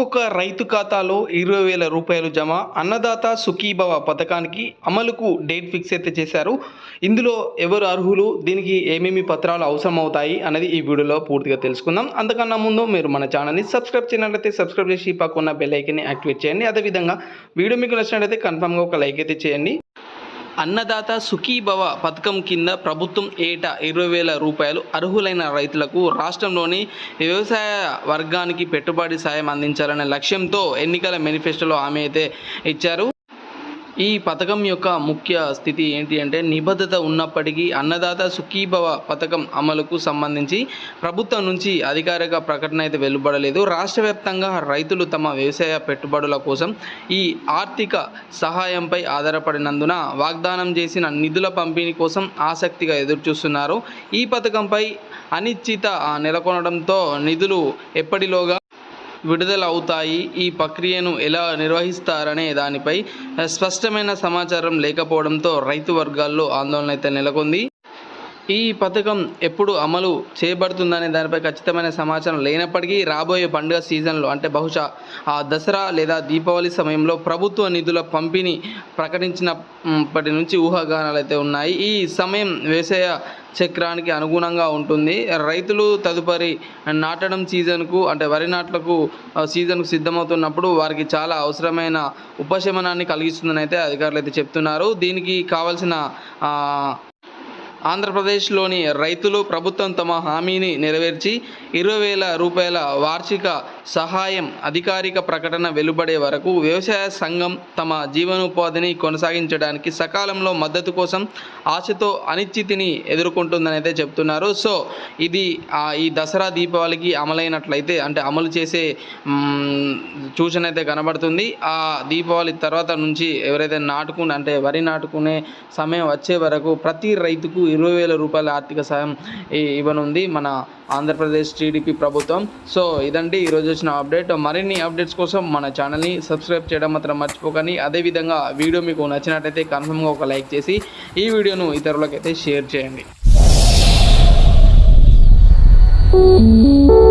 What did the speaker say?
ఒక్కొక్క రైతు ఖాతాలో ఇరవై వేల రూపాయలు జమ అన్నదాత సుఖీభవ పథకానికి అమలుకు డేట్ ఫిక్స్ అయితే చేశారు. ఇందులో ఎవరు అర్హులు దీనికి ఏమేమి పత్రాలు అవసరం అవుతాయి అనేది ఈ వీడియోలో పూర్తిగా తెలుసుకుందాం. అంతకన్నా ముందు మీరు మన ఛానల్ని సబ్స్క్రైబ్ చేయనట్లయితే సబ్స్క్రైబ్ చేసి పక్కన బెల్ ఐకన్ని యాక్టివేట్ చేయండి. అదేవిధంగా వీడియో మీకు నచ్చినట్లయితే కన్ఫామ్గా ఒక లైక్ అయితే చేయండి. అన్నదాత సుఖీభవ పథకం కింద ప్రభుత్వం ఏటా ఇరవై వేల రూపాయలు అర్హులైన రైతులకు రాష్ట్రంలోని వ్యవసాయ వర్గానికి పెట్టుబడి సాయం అందించాలనే లక్ష్యంతో ఎన్నికల మేనిఫెస్టోలో ఆమె అయితే ఇచ్చారు. ఈ పథకం యొక్క ముఖ్య స్థితి ఏంటి అంటే నిబద్ధత ఉన్నప్పటికీ అన్నదాత సుఖీభవ పథకం అమలుకు సంబంధించి ప్రభుత్వం నుంచి అధికారిక ప్రకటన అయితే వెలువడలేదు. రాష్ట్ర వ్యాప్తంగా రైతులు తమ వ్యవసాయ పెట్టుబడుల కోసం ఈ ఆర్థిక సహాయంపై ఆధారపడినందున వాగ్దానం చేసిన నిధుల పంపిణీ కోసం ఆసక్తిగా ఎదురుచూస్తున్నారు. ఈ పథకంపై అనిశ్చిత నెలకొనడంతో నిధులు ఎప్పటిలోగా విడుదల అవుతాయి ఈ ప్రక్రియను ఎలా నిర్వహిస్తారనే దానిపై స్పష్టమైన సమాచారం లేకపోవడంతో రైతు వర్గాల్లో ఆందోళన అయితే నెలకొంది. ఈ పథకం ఎప్పుడు అమలు చేయబడుతుందనే దానిపై ఖచ్చితమైన సమాచారం లేనప్పటికీ రాబోయే పండుగ సీజన్లో అంటే బహుశా ఆ దసరా లేదా దీపావళి సమయంలో ప్రభుత్వ నిధుల పంపిణీ ప్రకటించినప్పటి నుంచి ఊహాగానాలు అయితే ఉన్నాయి. ఈ సమయం వ్యవసాయ చక్రానికి అనుగుణంగా ఉంటుంది. రైతులు తదుపరి నాటడం సీజన్కు అంటే వరి నాట్లకు సీజన్కు సిద్ధమవుతున్నప్పుడు వారికి చాలా అవసరమైన ఉపశమనాన్ని కలిగిస్తుందని అయితే అధికారులు అయితే చెప్తున్నారు. దీనికి కావాల్సిన ఆంధ్రప్రదేశ్లోని రైతులు ప్రభుత్వం తమ హామీని నెరవేర్చి ఇరవై వేల రూపాయల వార్షిక సహాయం అధికారిక ప్రకటన వెలువడే వరకు వ్యవసాయ సంఘం తమ జీవనోపాధిని కొనసాగించడానికి సకాలంలో మద్దతు కోసం ఆశతో అనిశ్చితిని ఎదుర్కొంటుందని అయితే చెప్తున్నారు. సో ఇది ఆ, ఈ దసరా దీపావళికి అమలైనట్లయితే అంటే అమలు చేసే సూచన అయితే కనబడుతుంది. ఆ దీపావళి తర్వాత నుంచి ఎవరైతే నాటుకుని అంటే వరి నాటుకునే సమయం వచ్చే వరకు ప్రతి రైతుకు ఇరవై వేల రూపాయల ఆర్థిక సాయం ఇవ్వనుంది మన ఆంధ్రప్రదేశ్ టీడీపీ ప్రభుత్వం. సో ఇదండి ఈరోజు వచ్చిన అప్డేట్. మరిన్ని అప్డేట్స్ కోసం మన ఛానల్ని సబ్స్క్రైబ్ చేయడం మాత్రం మర్చిపోకండి. అదేవిధంగా వీడియో మీకు నచ్చినట్టయితే కన్ఫర్మ్గా ఒక లైక్ చేసి ఈ వీడియోను ఇతరులకైతే షేర్ చేయండి. Thank you.